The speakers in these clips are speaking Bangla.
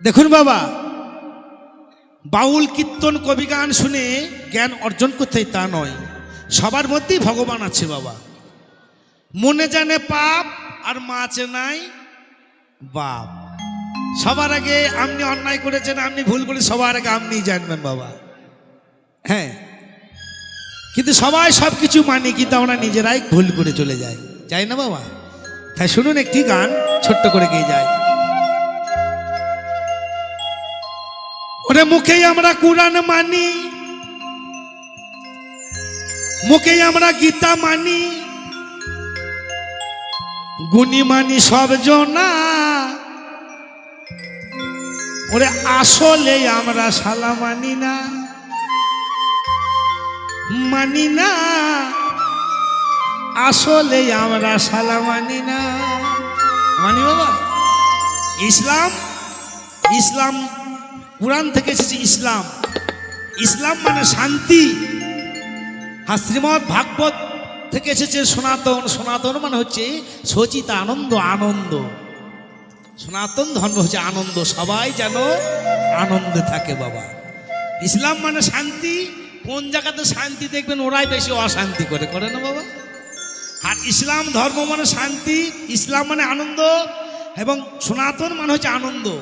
দেখুন বাবা, বাউল কীর্তন, কবি গান শুনে জ্ঞান অর্জন করতে তা নয়। সবার মধ্যেই ভগবান আছে বাবা। মনে জানে পাপ আর মাছে নাই বাপ। সবার আগে আপনি অন্যায় করেছেন, আপনি ভুল করে সবার আগে আপনি জানবেন বাবা। হ্যাঁ কিন্তু সবাই সব কিছু মানি, কিন্তু আমরা নিজেরাই ভুল করে চলে যাই। যাই না বাবা? তাই শুনুন একটি গান, ছোট্ট করে গিয়ে যায় ওরে মুখেই আমরা কোরআন মানি। মুখেই আমরা গীতা মানি। গুণী মানি সব জনা। ওরে আসলে আমরা শালা মানি না। মানি না। আসলে আমরা শালা মানি না। মানি বাবা। ইসলাম ইসলাম কোরআন থেকে এসেছে ইসলাম। ইসলাম মানে শান্তি। আর শ্রীমৎ ভাগবত থেকে এসেছে সনাতন। সনাতন মানে হচ্ছে সচিত আনন্দ আনন্দ। সনাতন ধর্ম হচ্ছে আনন্দ। সবাই যেন আনন্দে থাকে বাবা। ইসলাম মানে শান্তি। কোন জায়গাতে শান্তি দেখবেন, ওরাই বেশি অশান্তি করে। করে না বাবা? আর ইসলাম ধর্ম মানে শান্তি। ইসলাম মানে আনন্দ। এবং সনাতন মানে হচ্ছে আনন্দ।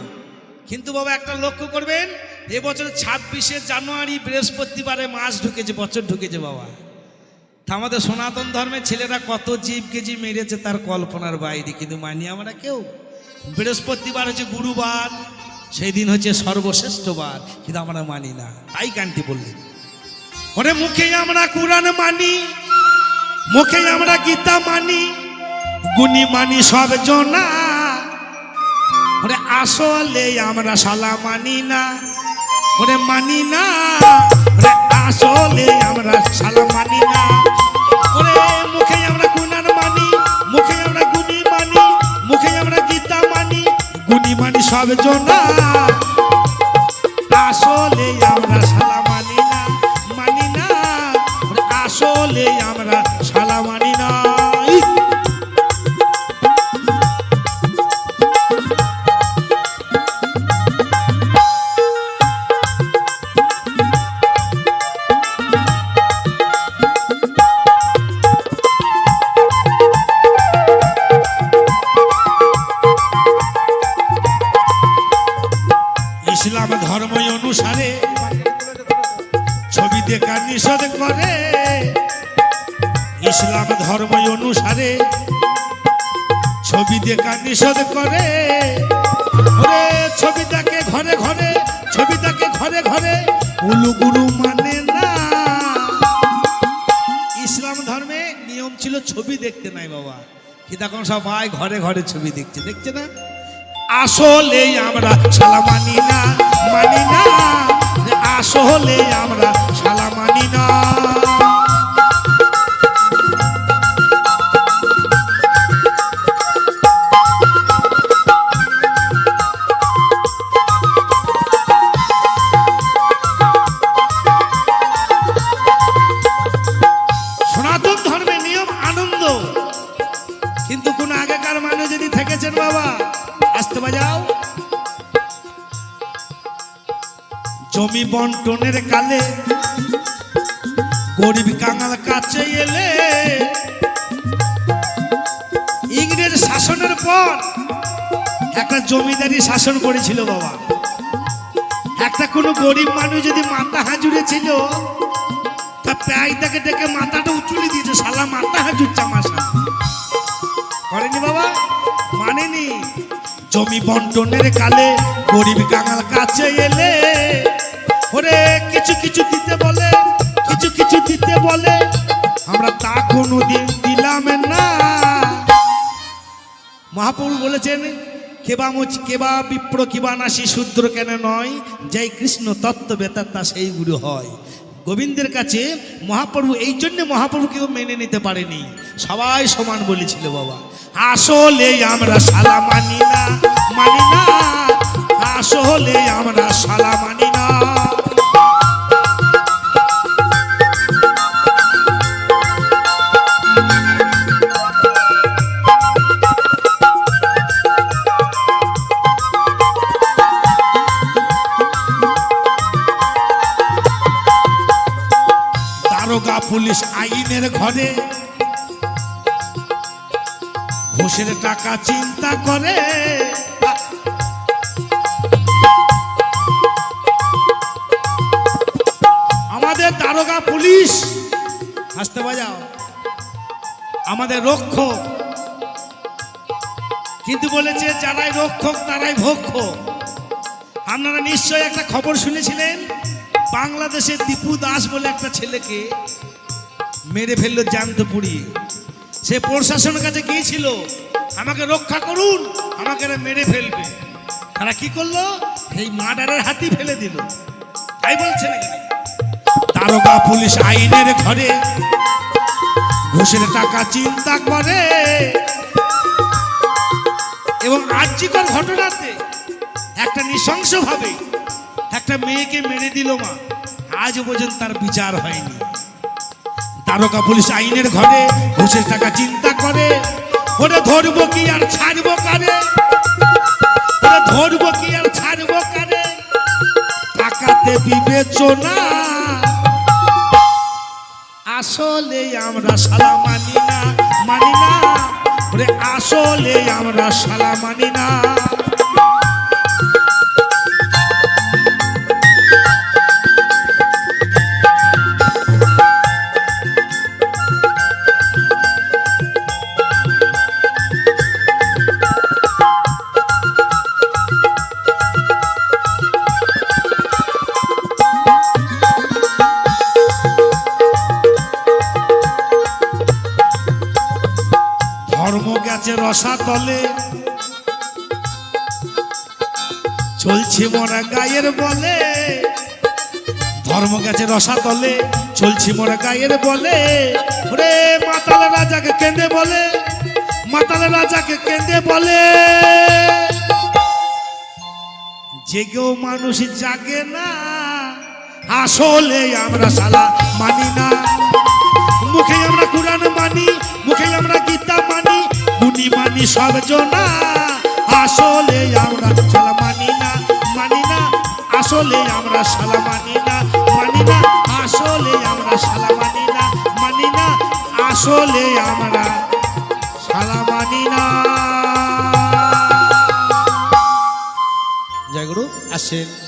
কিন্তু বাবা একটা লক্ষ্য করবেন এবছর ছাব্বিশে জানুয়ারি বৃহস্পতিবারে মাস ঢুকেছে, বছর ঢুকেছে বাবা। তা আমাদের সনাতন ধর্মের ছেলেরা কত জীব কেজি মেরেছে তার কল্পনার বাইরে, কিন্তু মানি আমরা কেউ? বৃহস্পতিবার হচ্ছে গুরুবার, সেই দিন হচ্ছে সর্বশ্রেষ্ঠ বার, কিন্তু আমরা মানি না। তাই গানটি বললেন। ওরে মুখে আমরা কোরআন মানি, মুখে আমরা গীতা মানি, গুণী মানি সব জনা। ওরে আসলে আমরা শালা মানি না। ওরে মানি না। ওরে আসলে আমরা শালা মানি না। ওরে মুখে আমরা গুণান মানি, মুখে আমরা গুণী মানি, মুখে আমরা গীতা মানি, গুণী মানি সব জনা অনুসারে ছবি দেখা নিষেধ করে। ইসলাম ধর্ম অনুসারে ছবি দেখা নিষেধ করে। ছবিটাকে ঘরে ঘরে ছবিটাকে ঘরে ঘরে উলু গুরু মানে না। ইসলাম ধর্মে নিয়ম ছিল ছবি দেখতে নাই বাবা। কিন্তু এখন সবাই ঘরে ঘরে ছবি দেখছে দেখছে না? আসলে আমরা শালা মানি না মানি না। আসলে আমরা শালা মানি না। কিন্তু কোন আগেকার মানুষ যদি থেকেছেন বাবা আসতে বাজাও। জমি বন্টনের কালে গরিব কাঙাল কাছে এলে, ইংরেজ শাসনের পর একটা জমিদারি শাসন করেছিল বাবা। একটা কোনো গরিব মানুষ যদি মাথা হাজুরে ছিল, তা প্যাইটাকে ডেকে মাথাটা উঁচুলে দিয়েছে, শালা মাথা হাজুরছে জমি বন্টনের কালে গরিব কাঙাল কাছে এলে। ওরে, কিছু কিছু দিতে বলে, কিছু কিছু দিতে বলে। আমরা তা কোনো দিন দিলাম না। মহাপ্রভু বলেছেন, কেবা মুচ, কেবা বিপ্র, কিবা নাসি, শূদ্র কেন নয়? যাই কৃষ্ণ, তত্ত্ব বেতাত্তা সেই গুরু হয়। গোবিন্দের কাছে মহাপ্রভু, এই জন্য মহাপ্রভু কেউ মেনে নিতে পারেনি। সবাই সমান বলেছিল, বাবা, আসলে আমরা সালা মানি না। মানি না আসলে আমরা শালা মানি না। পুলিশ আইনের ঘরে ঘুষের টাকা চিন্তা করে। আমাদের দারোগা পুলিশ, হাসতে বাজাও। আমাদের রক্ষক। কিন্তু বলেছে, যারাই রক্ষক, তারাই ভক্ষক আপনারা নিশ্চয়ই একটা খবর শুনেছিলেন? বাংলাদেশের দীপু দাস বলে একটা ছেলেকে মেরে ফেলল জ্যান্ত পুড়িয়ে। সে প্রশাসনের কাছে গিয়েছিল আমাকে রক্ষা করুন, আমাকে এরা মেরে ফেলবে। তারা কি করল? এই মার্ডারের হাতি ফেলে দিল। তাই বলছে নাকি? দারোগা পুলিশ আইনের ঘরে ঘুষের টাকা চিন্তা করে। এবং আর্যিকর ঘটনাতে একটা নৃশংসভাবে একটা মেয়েকে মেরে দিল মা। আজ পর্যন্ত তার বিচার হয়নি। তারকা পুলিশ আইনের ঘরে ঘুষের টাকা চিন্তা করে। ওরে ধরবো কি আর ছাড়বো কারে? ওরে ধরবো কি আর ছাড়বো কারে? টাকাতে বিবেচনা। আসলে আমরা সালা মানি না মানি না। ওরে আসলে আমরা সালা মানি না। রসা তলে। চলছে মরা গায়ের বলে। ধর্ম গেছে রসা তলে। চলছে মরা গায়ের বলে। ওরে মাতাল রাজাকে কেঁদে বলে। মাতাল রাজাকে কেঁদে বলে। জেগেও মানুষ জাগে না, আসলে আমরা সালা মানি না। মুখে আমরা কোরআন মানি মুখে আমরা গীতা মানি সব জনা। আসলে আমরা সালা মানি না মানি না। আসলে আমরা সালা মানি না মানি না। আসলে আমরা সালা মানি না মানি না। আসলে আমরা সালা মানি না। জয় গুরু আসেন।